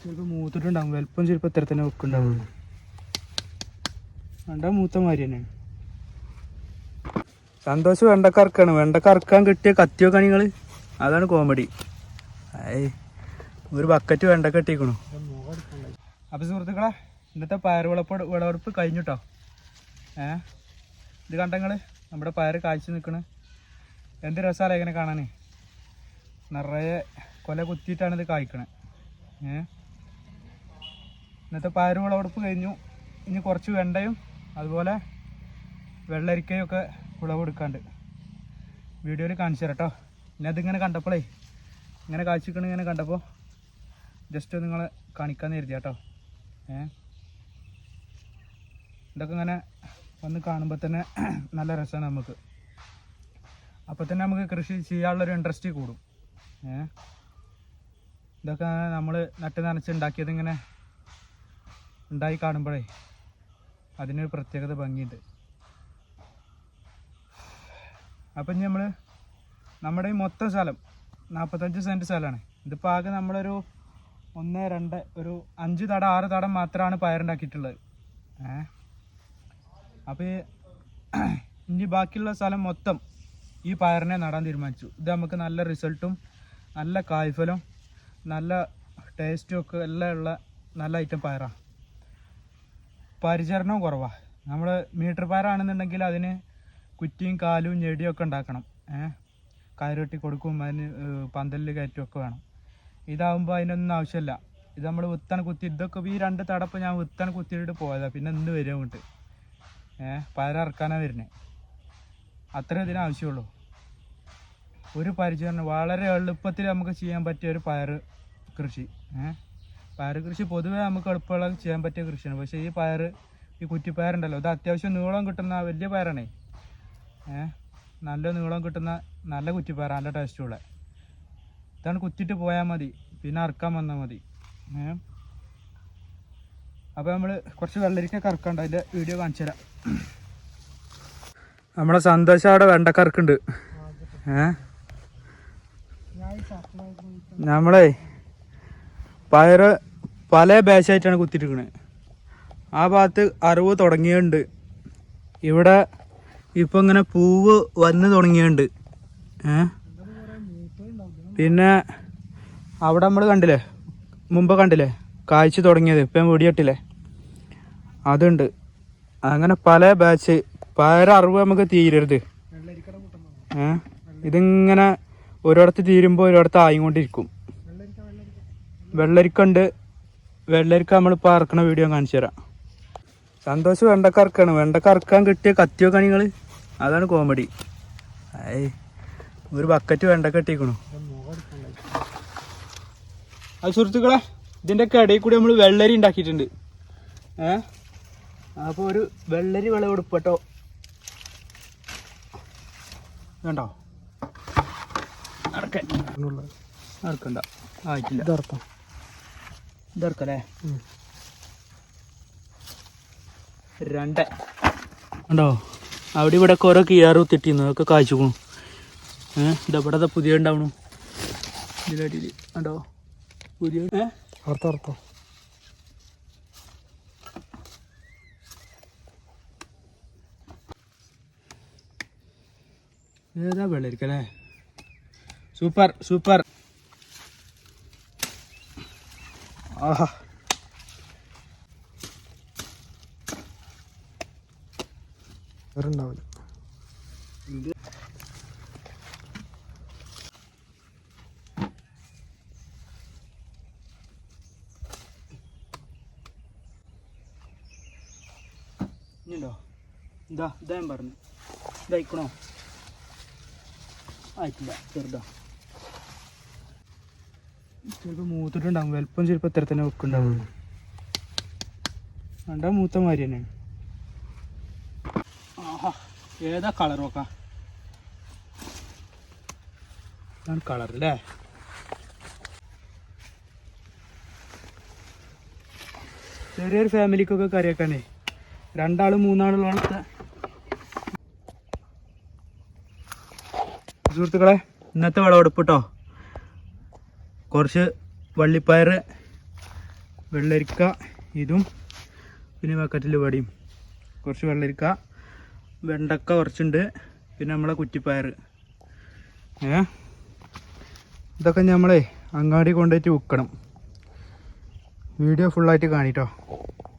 ചിലപ്പോൾ മൂത്തിട്ടുണ്ടാകും വലുപ്പം ചിലപ്പോൾ ഇത്ര തന്നെ വെക്കുണ്ടാവും വേണ്ട മൂത്ത മാതിരി തന്നെയാണ് സന്തോഷം വെണ്ടക്കറക്കാണ് വെണ്ടക്കറക്കാൻ കിട്ടിയ കത്തിയോ നിങ്ങൾ അതാണ് കോമഡി ഒരു ബക്കറ്റ് വെണ്ടക്ക കെട്ടിക്കണു അപ്പോൾ സുഹൃത്തുക്കളെ ഇന്നത്തെ പയർ വിളപ്പ് വിളവെടുപ്പ് കഴിഞ്ഞു കേട്ടോ ഏ? ഇത് കണ്ടങ്ങൾ നമ്മുടെ പയർ കാഴ്ച നിൽക്കണ് എന്ത് രസമല്ല ഇങ്ങനെ കാണാൻ നിറയെ കൊല കുത്തിയിട്ടാണ് ഇത് കായ്ക്കണേ. ഏ? ഇന്നത്തെ പയർ വിളവെടുപ്പ് കഴിഞ്ഞു. ഇനി കുറച്ച് വെണ്ടയും അതുപോലെ വെള്ളരിക്കയും ഒക്കെ വിളവെടുക്കാണ്ട് വീഡിയോയിൽ കാണിച്ചു തരാം കേട്ടോ ഇനി അതിങ്ങനെ കണ്ടപ്പോഴേ ഇങ്ങനെ കാഴ്ചക്കണ ഇങ്ങനെ കണ്ടപ്പോൾ ജസ്റ്റ് നിങ്ങളെ കാണിക്കാന്ന് കരുതി കേട്ടോ ഏ? ഇതൊക്കെ ഇങ്ങനെ വന്ന് കാണുമ്പോൾ തന്നെ നല്ല രസമാണ് നമുക്ക്. അപ്പോൾ തന്നെ നമുക്ക് കൃഷി ചെയ്യാനുള്ളൊരു ഇൻട്രസ്റ്റ് കൂടും. ഏ? ഇതൊക്കെ നമ്മൾ നട്ട് നനച്ച് ഉണ്ടാക്കിയത് ഇങ്ങനെ ഉണ്ടായി കാണുമ്പോഴേ അതിനൊരു പ്രത്യേകത ഭംഗിയുണ്ട്. അപ്പം ഇനി നമ്മൾ നമ്മുടെ ഈ മൊത്തം സ്ഥലം നാൽപ്പത്തഞ്ച് സെന്റ് സ്ഥലമാണ്. ഇതിപ്പോൾ ആകെ നമ്മളൊരു ഒന്ന് രണ്ട് ഒരു അഞ്ച് തടം ആറ് തടം മാത്രമാണ് പയറുണ്ടാക്കിയിട്ടുള്ളത്. ഏ? അപ്പോൾ ഇനി ബാക്കിയുള്ള സ്ഥലം മൊത്തം ഈ പയറിനെ നടാൻ തീരുമാനിച്ചു. ഇത് നമുക്ക് നല്ല റിസൾട്ടും നല്ല കായ്ഫലം നല്ല ടേസ്റ്റും ഒക്കെ എല്ലാം ഉള്ള നല്ല ഐറ്റം പയറാണ്. പരിചരണവും കുറവാണ് നമ്മൾ മീറ്റർ പാരാണെന്നുണ്ടെങ്കിൽ അതിന് കുറ്റിയും കാലും ഞെടിയും ഒക്കെ ഉണ്ടാക്കണം. ഏഹ് കയറൊട്ടി കൊടുക്കും അതിന് പന്തലിൽ കയറ്റും ഒക്കെ വേണം. ഇതാവുമ്പോൾ അതിനൊന്നും ആവശ്യമില്ല. ഇത് നമ്മൾ വിത്തണ കുത്തി ഇതൊക്കെ ഈ രണ്ട് തടപ്പ് ഞാൻ വിത്തണ കുത്തിയിട്ട് പോയതാണ് പിന്നെ ഇന്ന് വരും അങ്ങോട്ട്. ഏഹ് പയറിറക്കാനാണ് വരുന്നത് അത്രേ ഇതിന് ആവശ്യമുള്ളൂ. ഒരു പരിചരണം വളരെ എളുപ്പത്തിൽ നമുക്ക് ചെയ്യാൻ പറ്റിയ ഒരു പയർ കൃഷി. ഏഹ് പയർ കൃഷി പൊതുവേ നമുക്ക് എളുപ്പമുള്ള ചെയ്യാൻ പറ്റിയ കൃഷിയാണ്. പക്ഷേ ഈ പയർ ഈ കുറ്റിപ്പയറുണ്ടല്ലോ ഇത് അത്യാവശ്യം നീളം കിട്ടുന്ന വലിയ പയറാണേ. ഏഹ് നല്ല നീളം കിട്ടുന്ന നല്ല കുറ്റിപ്പയർ നല്ല ടേസ്റ്റുള്ള ഇതാണ് കുത്തിട്ട് പോയാൽ മതി പിന്നെ അറക്കാൻ വന്നാൽ മതി. ഏഹ് അപ്പോൾ നമ്മൾ കുറച്ച് വെള്ളരിക്ക കറക്കണ്ട അതിന്റെ വീഡിയോ കാണിച്ചു തരാം. നമ്മളെ സന്തോഷം അവിടെ വെണ്ടക്കറക്കുണ്ട്. ഏ? നമ്മളെ പയറ് പല ബാച്ചായിട്ടാണ് കുത്തിയിരിക്കുന്നത് ആ ഭാഗത്ത് അറിവ് തുടങ്ങിയുണ്ട് ഇവിടെ ഇപ്പം ഇങ്ങനെ പൂവ് വന്ന് തുടങ്ങിയുണ്ട് ഏ? പിന്നെ അവിടെ നമ്മൾ കണ്ടില്ലേ? മുമ്പ് കണ്ടില്ലേ? കാഴ്ച തുടങ്ങിയത്. ഇപ്പം വീടിയിട്ടില്ലേ അതുണ്ട്. അങ്ങനെ പല ബാച്ച് പല അറിവ് നമുക്ക് തീരരുത്. ഏ? ഇതിങ്ങനെ ഒരിടത്ത് തീരുമ്പോൾ ഒരിടത്ത് ആയിക്കൊണ്ടിരിക്കും. വെള്ളരിക്കുണ്ട് വെള്ളരിക്ക നമ്മളിപ്പോൾ അറക്കണ വീഡിയോ കാണിച്ചു തരാം. സന്തോഷം വെണ്ടക്ക അറക്കാണ്. വെണ്ടക്ക അറക്കാൻ കിട്ടിയ കത്തിയോ കണികൾ അതാണ് കോമഡി ഏയ് ഒരു ബക്കറ്റ് വെണ്ടക്ക കെട്ടിക്കണു അത് സുഹൃത്തുക്കളെ ഇതിന്റെ ഇടയിൽ കൂടി നമ്മൾ വെള്ളരി ഉണ്ടാക്കിയിട്ടുണ്ട്. ഏ? അപ്പോൾ ഒരു വെള്ളരി വിളവെടുപ്പ് കേട്ടോ വേണ്ടോ? അടക്കേ അടക്കണ്ട ആയിട്ടില്ല. ഇതർത്ഥം ഇതെടുക്കല്ലേ രണ്ട്. ഉണ്ടോ അവിടെ ഇവിടെ ഒക്കെ ഓരോ കിയാറ് കുത്തിട്ടിരുന്നു അതൊക്കെ കായ്ച്ചുക്കണു ഏഹ് ഇതവിടെ പുതിയ ഉണ്ടാവണു. ഇതിലടിയിൽ ഉണ്ടോ പുതിയ ഏ? അർത്ഥം അർത്ഥം. ഏതാ വെള്ളരിക്കല്ലേ സൂപ്പർ സൂപ്പർ. ആഹാ. വേറെ ഉണ്ടാവില്ല ഇനിയുണ്ടോ? ഇതാ ഇതാ ഞാൻ പറഞ്ഞു ഇതായിക്കണോ ആയിട്ടില്ല ചെറുതാ. ചിലപ്പോൾ മൂത്തിട്ടുണ്ടാവും. വലപ്പം ചിലപ്പോൾ ഇത്ര തന്നെ വെക്കുന്നുണ്ടാവുള്ളൂ രണ്ടാ മൂത്ത മാതിരി തന്നെയാണ് ആഹാ ഏതാ കളർ നോക്കാം? ഇതാണ് കളർ അല്ലേ ചെറിയൊരു ഫാമിലിക്കൊക്കെ കറിയാക്കാനേ രണ്ടാളും മൂന്നാളും വളർത്ത സുഹൃത്തുക്കളെ ഇന്നത്തെ വിളവെടുപ്പ് കേട്ടോ കുറച്ച് വള്ളിപ്പയർ വെള്ളരിക്ക ഇതും പിന്നെ ബക്കറ്റിൽ വടിയും. കുറച്ച് വെള്ളരിക്ക വെണ്ടക്ക കുറച്ചുണ്ട്. പിന്നെ നമ്മളെ കുറ്റിപ്പയർ. ഏ? ഇതൊക്കെ നമ്മളെ അങ്ങാടി കൊണ്ടുപോയിട്ട് വിൽക്കണം. വീഡിയോ ഫുള്ളായിട്ട് കാണിട്ടോ.